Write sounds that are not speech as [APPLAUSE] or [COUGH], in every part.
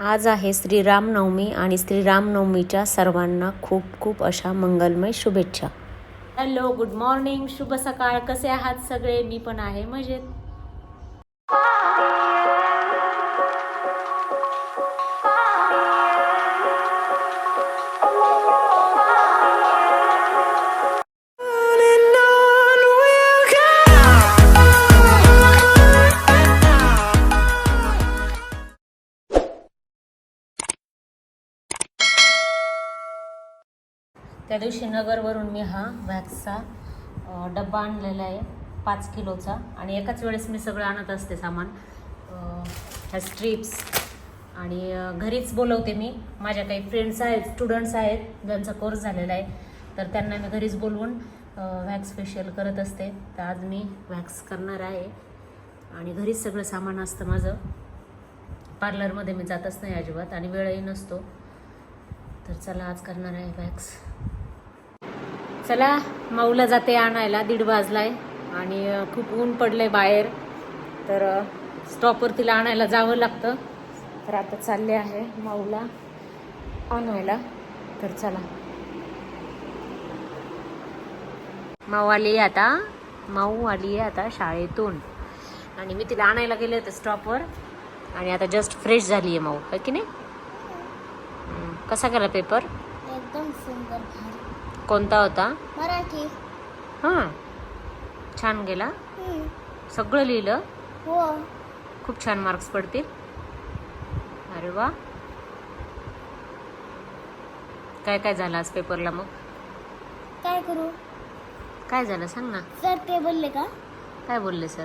आज आहे श्रीरामनवमी आणि श्रीरामनवमीच्या सर्वांना खूप खूप अशा मंगलमय शुभेच्छा. हॅलो गुड मॉर्निंग शुभ सकाळ. कसे आहात सगळे? मी पण आहे मजेत. त्या दिवशी नगरवरून मी हा वॅक्सचा डब्बा आणलेला आहे पाच किलोचा. आणि एकाच वेळेस मी सगळं आणत असते सामान. ह्या स्ट्रिप्स आणि घरीच बोलवते मी. माझ्या काही फ्रेंड्स आहेत स्टुडंट्स आहेत ज्यांचा कोर्स झालेला आहे. तर त्यांना मी घरीच बोलवून वॅक्स फेशियल करत असते. तर आज मी वॅक्स करणार आहे. आणि घरीच सगळं सामान असतं माझं. पार्लरमध्ये मी जातच नाही अजिबात आणि वेळही नसतो. तर चला आज करणार आहे वॅक्स चला माऊला जाते आणायला दीड वाजलाय आणि खूप ऊन पडलंय बाहेर. तर स्टॉपवर तिला आणायला जावं लागतं. तर आता चालले आहे माऊला आणायला. तर चला. माऊ आली आहे आता. माऊ आली आहे आता शाळेतून. आणि मी तिला आणायला गेले होते स्टॉपवर आणि आता जस्ट फ्रेश झाली आहे माऊ. है की नाही? कसा गेला पेपर एकदम सुंदर कोणता होता? मराठी. हां. छान गेला. हम्म. सगळं लिहिलं. हो. खूप छान मार्क्स पडतील. अरे वा. काय काय झालं आज पेपरला मग? काय करू? काय झालं सांग ना. सर ते बोलले का? काय बोलले सर?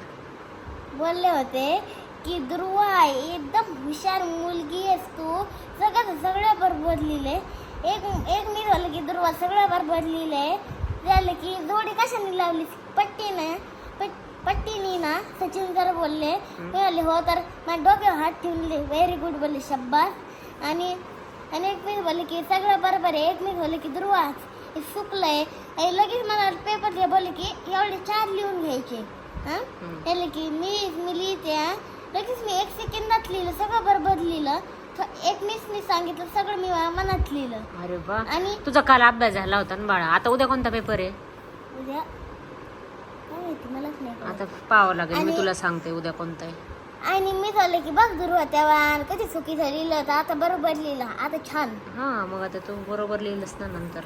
बोलले होते की ध्रुवा एकदम हुशार मुलगी आहेस तू. सगळं सगळ्या बरोबर लिहिले एक एक मी झालं की ध्रुवा सगळ्या बरोबर लिहिले झालं की जोडी कशाने लावली पट्टीने? पट- पट्टीने ना सचिन सर बोलले. मी म्हणले हो तर माझ्या डोक्यावर हात ठेवले. व्हेरी गुड बोलले शब्बास. आणि आणि एक मी बोलले की सगळं बरोबर आहे. एक मी बोलले की ध्रुवा हे चुकलंय आणि लगेच मला पेपर बोलले की एवढे चार लिहून घ्यायचे. हा. त्याला की मी मी लिहिते हा. लगेच मी एक सेकंदात लिहिलं सगळं बरोबर लिहिलं. एक मिस मी सांगितलं सगळं मी मनात लिहिलं. अरे वा. आणि तुझा काल अभ्यास झाला होता ना बाळा. आता उद्या कोणता पेपर आहे? उद्या काय माहिती मलाच नाही. आता पाहावं लागेल मी आणि- तुला सांगते उद्या कोणता आहे. आणि मी झालं की बघ दुर्वा तेव्हा कधी चुकीचं लिहिलं तर आता बरोबर लिहिलं. आता छान. हां मग आता तू बरोबर लिहिलंस ना नंतर.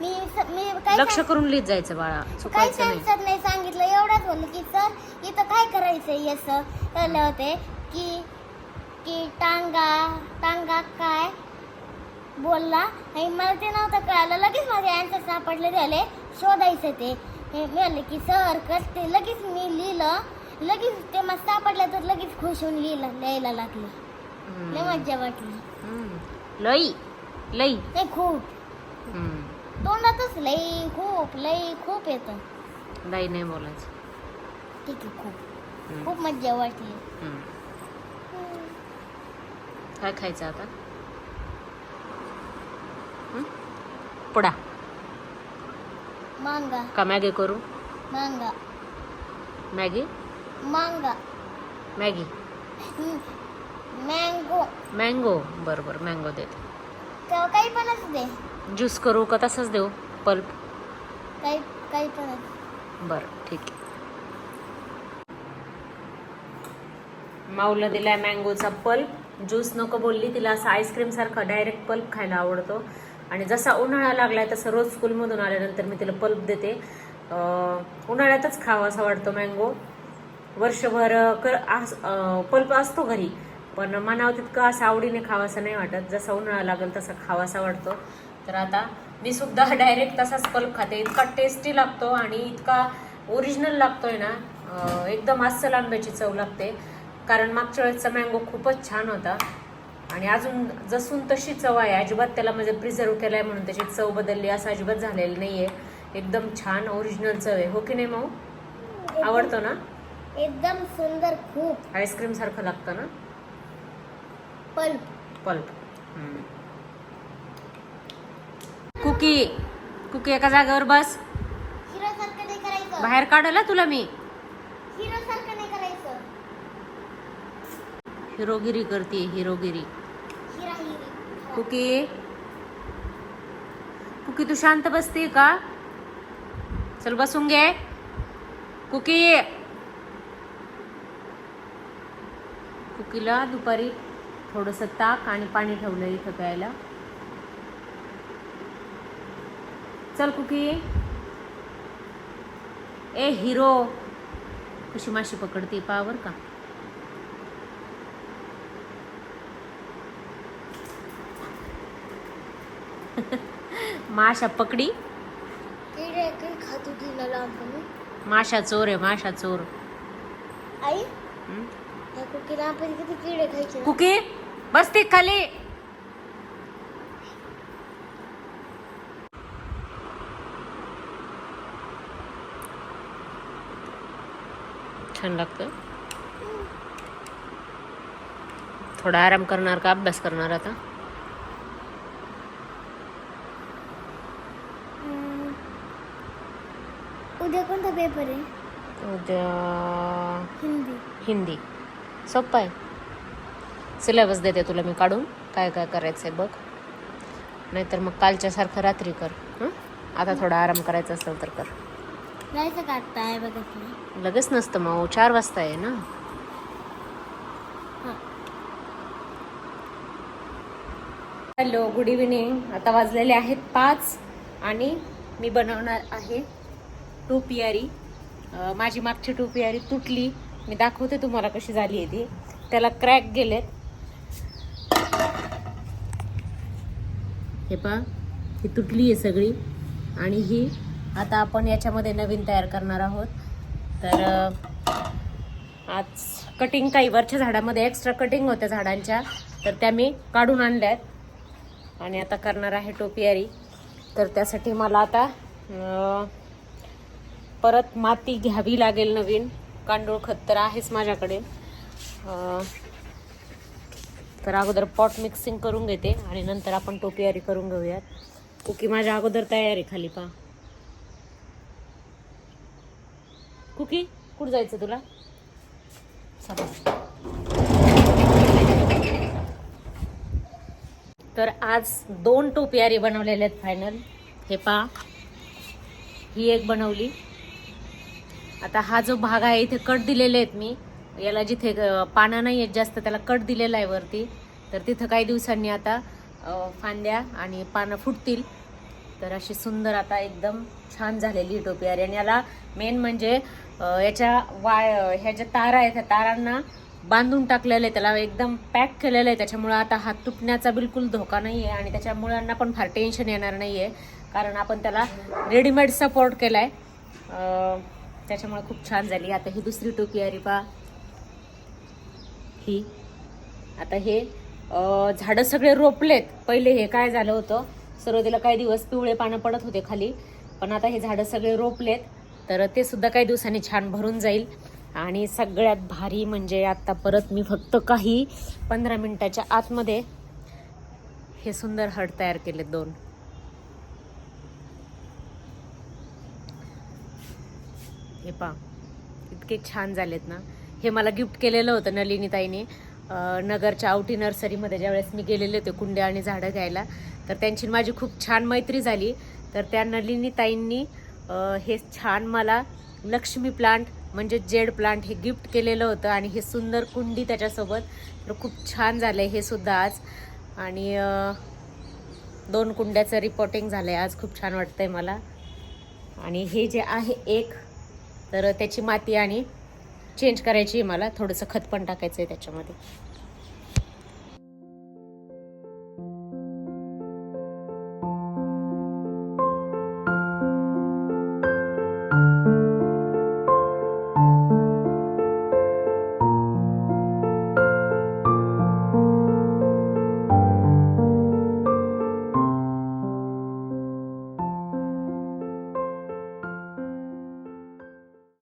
मी स- मी काय लक्ष करून लिहित जायचं बाळा. काही चुकायचं नाही. सर नाही सांगितलं? एवढंच बोललं की सर इथं काय करायचं असं कळलं होते की की टांगा टांगा काय बोलला? आणि मला ते नव्हतं कळालं. लगेच माझे अँसर सापडले झाले. शोधायचं ते. हे मी म्हणले की सर करते लगेच मी लिहिलं. लगेच ते मला सापडलं तर लगेच खुश होऊन लिहिलं लिहायला लागलं. लय मज्जा वाटली. लई. लई. नाही खूप. तोंडातच लई खूप लई खूप येतं. लई नाही बोलायचं. ठीक आहे खूप. खूप मज्जा वाटली. काय खायचं आता? पुडा. मांगा. का मॅगी करू? मांगा. मॅगी? मांगा. मॅगी. मँगो. मँगो. बरं बरं मँगो देते. काही पण दे. ज्यूस करू का तसंच देऊ? पल्प? काही काही पण बरं ठीक आहे. माऊला दिलाय मँगोचा पल्प. ज्यूस नको बोलली तिला असं आईस्क्रीमसारखा डायरेक्ट पल्प खायला आवडतो. आणि जसा उन्हाळा लागलाय तसं रोज स्कूलमधून आल्यानंतर मी तिला पल्प देते. उन्हाळ्यातच खावं असं वाटतं मँगो वर्षभर कर पल्प असतो घरी पण मनावर तितकं असं आवडीने खावासा नाही वाटत. जसा उन्हाळा लागेल तसा खावासा वाटतो. तर आता मी सुद्धा [LAUGHS] डायरेक्ट तसाच पल्प खाते. इतका टेस्टी लागतो आणि इतका ओरिजिनल लागतोय ना एकदम असं लांब्याची चव लागते. कारण मागच्या वेळेसचा मँगो खूपच छान होता. आणि अजून जसून तशी चव आहे. अजिबात त्याला म्हणजे प्रिझर्व केलाय म्हणून त्याची चव बदलली असं अजिबात झालेलं नाहीये. एकदम छान ओरिजिनल चव आहे. हो की नाही मऊ? आवडतो ना? एकदम सुंदर खूप. आईस्क्रीम सारखं लागतं ना? पल्प. पल्प. कुकी कुकी एका जागेवर बस. नाही बाहेर काढला तुला मी हिरो सारखं नाही करायचं हिरोगिरी करते हिरोगिरी. कुकी? कुकी तू शांत बसते का? चल बसून घे. कुकी? कुकीला दुपारी थोडस ताक आणि पाणी ठेवलं इथं प्यायला. चल कुकी. ए हिरो. कशी माशी पकडते पावर का? माशा पकडी. माशा चोर आहे माशा चोर. आई? हं? या कुकी लहानपणी किती किडे खायचे? कुकी बसते खाली. छान लागतं थोडा आराम करणार का? अभ्यास करणार आता? उद्या कोणता पेपर आहे? उद्या हिंदी. हिंदी. सोपं आहे. सिलेबस देते तुला मी काढून. काय काय करायचं आहे बघ. नाहीतर मग कालच्यासारखं रात्री कर. हं? आता थोडा आराम करायचा असेल तर कर. जायचं का आत्ता आहे बघत लगेच नसतं मग. चार वाजता आहे ना? Hello good evening. आता वाजलेले आहेत पाच. आणि मी बनवणार आहे टू पियारी. माझी मागची टोपियारी तुटली. मी दाखवते तुम्हाला कशी झाली आहे ती. त्याला क्रॅक गेलेत. हे पहा ही तुटली आहे सगळी. आणि ही आता आपण याच्यामध्ये नवीन तयार करणार आहोत. तर आज कटिंग काही वरच्या झाडामध्ये एक्स्ट्रा कटिंग होत्या झाडांच्या. तर त्या मी काढून आणल्या आहेत आणि आता करणार आहे टोपियारी तर त्यासाठी मला आता परत माती घ्यावी लागेल नवीन. गांडूळ खत तर आहेच माझ्याकडे. तर अगोदर पॉट मिक्सिंग करून घेते आणि नंतर आपण टोपियारी करून घेऊयात. कुकी माझ्या अगोदर तयारी खाली पा कुकी कुठं जायचं तुला? चला. तर आज दोन टोपियारी बनवलेले आहेत फायनल हे पा ही एक बनवली. आता हा जो भाग आहे इथे कट दिलेले आहेत मी. याला जिथे पानं नाही आहेत जास्त त्याला कट दिलेला आहे वरती. तर तिथं काही दिवसांनी आता फांद्या आणि पानं फुटतील. तर अशी सुंदर आता एकदम छान झालेली टोपियारी आणि याला मेन म्हणजे याच्या वाय ह्या ज्या तारा आहेत त्या तारांना बांधून टाकलेलं आहे त्याला एकदम पॅक केलेलं आहे. त्याच्यामुळं आता हात तुटण्याचा बिलकुल धोका नाही आहे आणि त्याच्या मुलांना पण फार टेन्शन येणार नाही आहे कारण आपण त्याला रेडीमेड सपोर्ट केला आहे त्याच्यामुळे खूप छान झाली. आता ही दुसरी टोकी आहे रिपा ही. आता हे झाडं सगळे रोपलेत. पहिले हे काय झालं होतं सरोदेला काही दिवस पिवळे पानं पडत होते खाली. पण आता हे झाडं सगळे रोपलेत. तर ते सुद्धा काही दिवसांनी छान भरून जाईल. आणि सगळ्यात भारी म्हणजे आत्ता परत मी फक्त काही पंधरा मिनटाच्या आतमध्ये हे सुंदर हड तयार केले दोन. हे पा इतके छान झालेत ना. हे मला गिफ्ट केलेलं होतं नलिनीताईने. नगरच्या आवटी नर्सरीमध्ये ज्यावेळेस मी गेलेले होते कुंड्या आणि झाडं घ्यायला तर त्यांची माझी खूप छान मैत्री झाली. तर त्या नलिनीताईंनी हे छान मला लक्ष्मी प्लांट म्हणजे जेड प्लांट हे गिफ्ट केलेलं होतं आणि हे सुंदर कुंडी त्याच्यासोबत. तर खूप छान झालं हे सुद्धा आज. आणि दोन कुंड्याचं रिपोर्टिंग झालं आहे आज. खूप छान वाटतंय मला. आणि हे जे आहे एक तर त्याची माती आणि चेंज करायची आहे मला. थोडंसं खत पण टाकायचं आहे त्याच्यामध्ये.